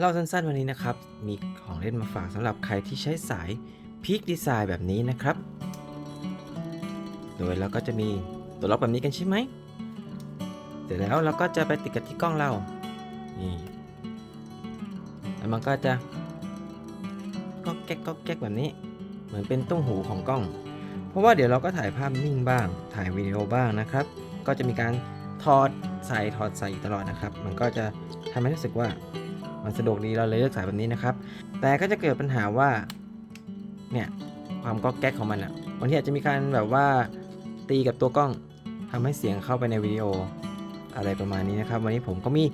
เล่าสั้นๆวันนี้นะครับ มีของเล่นมาฝากสำหรับใครที่ใช้สายพีคดีไซน์แบบนี้นะครับ โดยเราก็จะมีตัวล็อกแบบนี้กันใช่ไหม เสร็จแล้วเราก็จะไปติดกับที่กล้องเรา นี่ แล้วมันก็จะก็แก๊กก็แก๊กแบบนี้ เหมือนเป็นตุ้งหูของกล้อง เพราะว่าเดี๋ยวเราก็ถ่ายภาพนิ่งบ้าง ถ่ายวิดีโอบ้างนะครับ ก็จะมีการถอดใส่ถอดใส่อยู่ตลอดนะครับ มันก็จะทำให้รู้สึกว่า มันสะดวกดีเราเลยเลือกสายแบบนี้นะครับ แต่ก็จะเกิดปัญหาว่า เนี่ย ความก๊อกแก๊กของมันอะ่ะบางทีอาจจะมีการแบบว่าตีกับตัวกล้องทำให้เสียงเข้าไปในวิดีโออะไรประมาณนี้นะครับ วันนี้ผมก็มี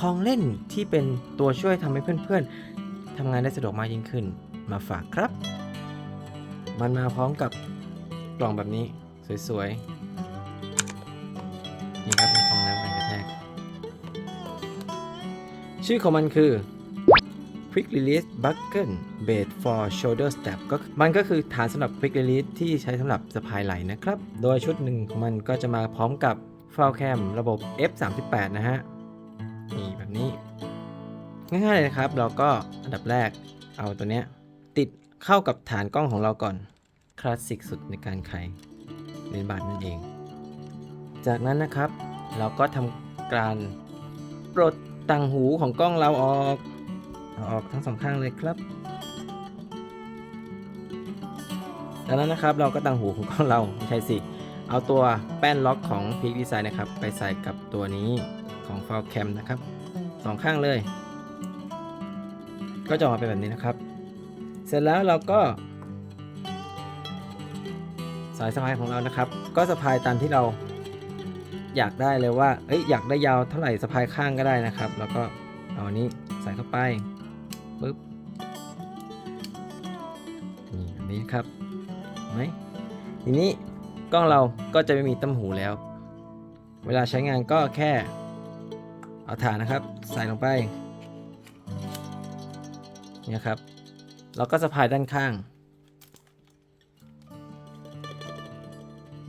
ของเล่นที่เป็นตัวช่วยทำให้เพื่อนๆทำงานได้สะดวกมากยิ่งขึ้น มาฝากครับ มันมาพร้อมกับกล่องแบบนี้สวยๆนี่ครับเป็นของ ชื่อของมันคือ Quick Release Buckle Bait for Shoulder Strap ก็มันก็คือฐานสำหรับ Quick Release ที่ใช้สำหรับสะพายไหล่นะครับ โดยชุดหนึ่งของมันก็จะมาพร้อมกับ f o u l Cam ระบบ F38 นะฮะ นี่แบบนี้ ง่ายๆเลยนะครับ เราก็อันดับแรกเอาตัวเนี้ย ติดเข้ากับฐานกล้องของเราก่อน คลาสสิกสุดในการไขเลนบาดนั่นเอง จากนั้นนะครับ เราก็ทำการปลด ต่างหูของกล้องเราออกออกทั้งสองข้างเลยครับจากนั้นนะครับเราก็ต่างหูของกล้องเราไม่ใช่สิ เอาตัวแป้นล็อกของ Peak Design นะครับ ไปใส่กับตัวนี้ของ f o u l Cam นะครับสองข้างเลย ก็จะออกมาเป็นแบบนี้นะครับ เสร็จแล้วเราก็สายสะพายของเรานะครับ ก็สะพายตามที่เรา อยากได้เลยว่า เอ้ยอยากได้ยาวเท่าไหร่สะพายข้างก็ได้นะครับ แล้วก็เอาอันนี้ใส่เข้าไปปึ๊บนี่แบบนี้ครับไหมทีนี้กล้องเราก็จะไม่มีตั้มหูแล้ว เวลาใช้งานก็แค่เอาฐานนะครับ ใส่ลงไปเนี่ยครับเราก็สะพายด้านข้าง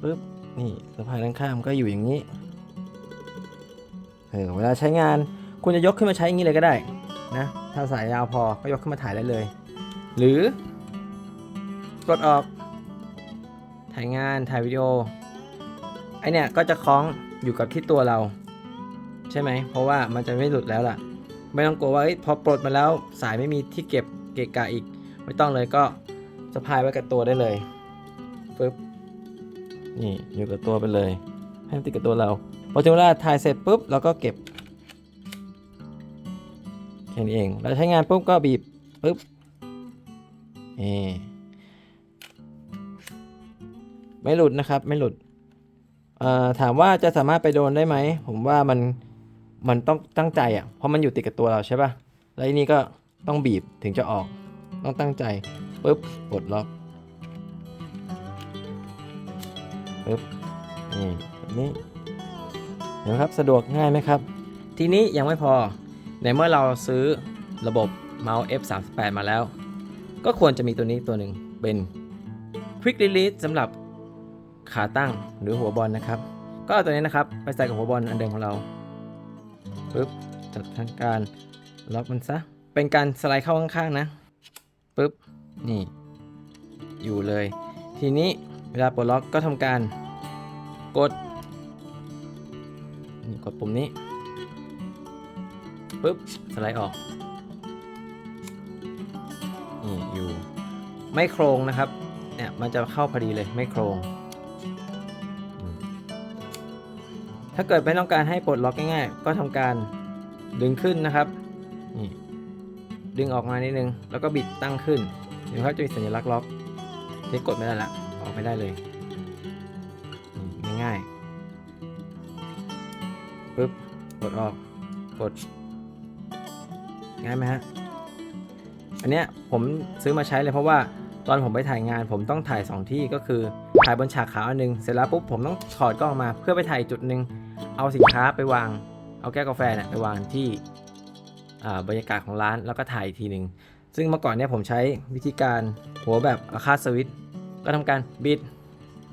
ปึ๊บ นี่สะพายด้านข้างมันก็อยู่อย่างนี้เออเวลาใช้งานคุณจะยกขึ้นมาใช้อย่างนี้เลยก็ได้นะถ้าสายยาวพอก็ยกขึ้นมาถ่ายได้เลย หรือกดออก ถ่ายงานถ่ายวิดีโอไอเนี่ยก็จะคล้องอยู่กับที่ตัวเรา ใช่ไหมเพราะว่ามันจะไม่หลุดแล้วล่ะ ไม่ต้องกลัวว่าอพอปลดมาแล้วสายไม่มีที่เก็บเกะกะอีก ไม่ต้องเลยก็สะพายไว้กับตัวได้เลยปึ๊บ นี่อยู่กับตัวไปเลย ให้มันติดกับตัวเราพอถึงเวลาถ่ายเสร็จปุ๊บเราก็เก็บแค่นี้เองเราใช้งานปุ๊บก็บีบปุ๊บนี่ไม่หลุดนะครับไม่หลุดถามว่าจะสามารถไปโดนได้ไหม ผมว่ามันมันต้องตั้งใจอะเพราะมันอยู่ติดกับตัวเราใช่ป่ะแล้วอันนี้ก็ต้องบีบถึงจะออก ต้องตั้งใจปุ๊บปลดล็อก ปึ๊บนี่แบบนี้เห็นครับสะดวกง่ายไหมครับ ทีนี้ยังไม่พอ ในเมื่อเราซื้อระบบเมาส์ F38 มาแล้ว ก็ควรจะมีตัวนี้ตัวหนึ่งเป็น Quick Release สำหรับขาตั้งหรือหัวบอลนะครับ ก็เอาตัวนี้นะครับ ไปใส่กับหัวบอลอันเดิมของเราปึ๊บจัดทางการล็อกมันซะ เป็นการสไลด์เข้าข้างๆนะปึ๊บนี่ อยู่เลย ทีนี้ เวลาปลดล็อกก็ทำการกดนี่กดปุ่มนี้ปุ๊บสไลด์ออกนี่อยู่ไม่โครงนะครับเนี่ยมันจะเข้าพอดีเลยไม่โครง ถ้าเกิดไม่ต้องการให้ปลดล็อกง่ายๆ ก็ทำการดึงขึ้นนะครับนี่ดึงออกมานิดนึง แล้วก็บิดตั้งขึ้นเดี๋ยวเขาจะมีสัญลักษณ์ล็อกที่กดไม่ได้ละ ออกไม่ได้เลยง่ายๆปึ๊บกดออกกดง่ายไหมฮะอันเนี้ยผมซื้อมาใช้เลยเพราะว่าตอนผมไปถ่ายงานผมต้องถ่าย 2 ที่ก็คือถ่ายบนฉากขาวอันหนึงเสร็จแล้วปุ๊บผมต้องถอดกล้องมาเพื่อไปถ่ายจุดหนึ่งเอาสินค้าไปวาง เอาแก้วกาแฟเนี่ยไปวางที่บรรยากาศของร้านแล้วก็ถ่ายอีกทีหนึ่งซึ่งเมื่อก่อนเนี่ยผมใช้วิธีการหัวแบบอาคาสวิต ก็ทำการบิด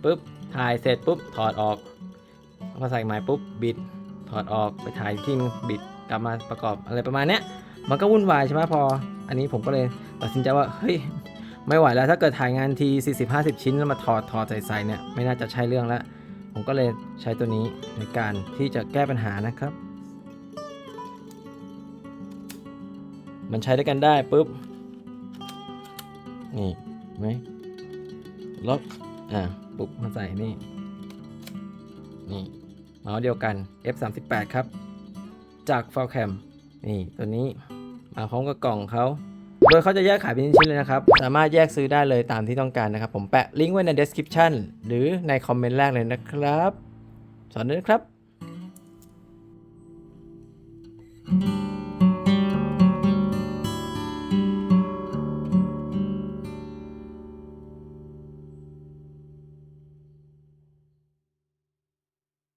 ปุ๊บถ่ายเสร็จปุ๊บถอดออกพอใส่ไม้ปุ๊บบิดถอดออกไปถ่ายที่นึงบิดกลับมาประกอบอะไรประมาณเนี้ยมันก็วุ่นวายใช่ไหมพอ อันนี้ผมก็เลยตัดสินใจว่าเฮ้ยไม่ไหวแล้วถ้าเกิดถ่ายงานที 40-50 ชิ้นแล้วมาถอดถอดใส่ใส่เนี่ยไม่น่าจะใช่เรื่องแล้ว ผมก็เลยใช้ตัวนี้ในการที่จะแก้ปัญหานะครับ มันใช้ด้วยกันได้ปุ๊บนี่ไหม ล็อกอะปุ๊บมาใส่นี่ นี่เมาส์เดียวกัน F38 ครับ จาก f a l c a m นี่ตัวนี้มาพร้อมกับกล่องเขาโดยเขาจะแยกขายเป็นชิ้นเลยนะครับ สามารถแยกซื้อได้เลยตามที่ต้องการนะครับ ผมแปะลิงก์ไว้ใน description หรือในคอมเมนต์แรกเลยนะครับ สอนด้วยครับ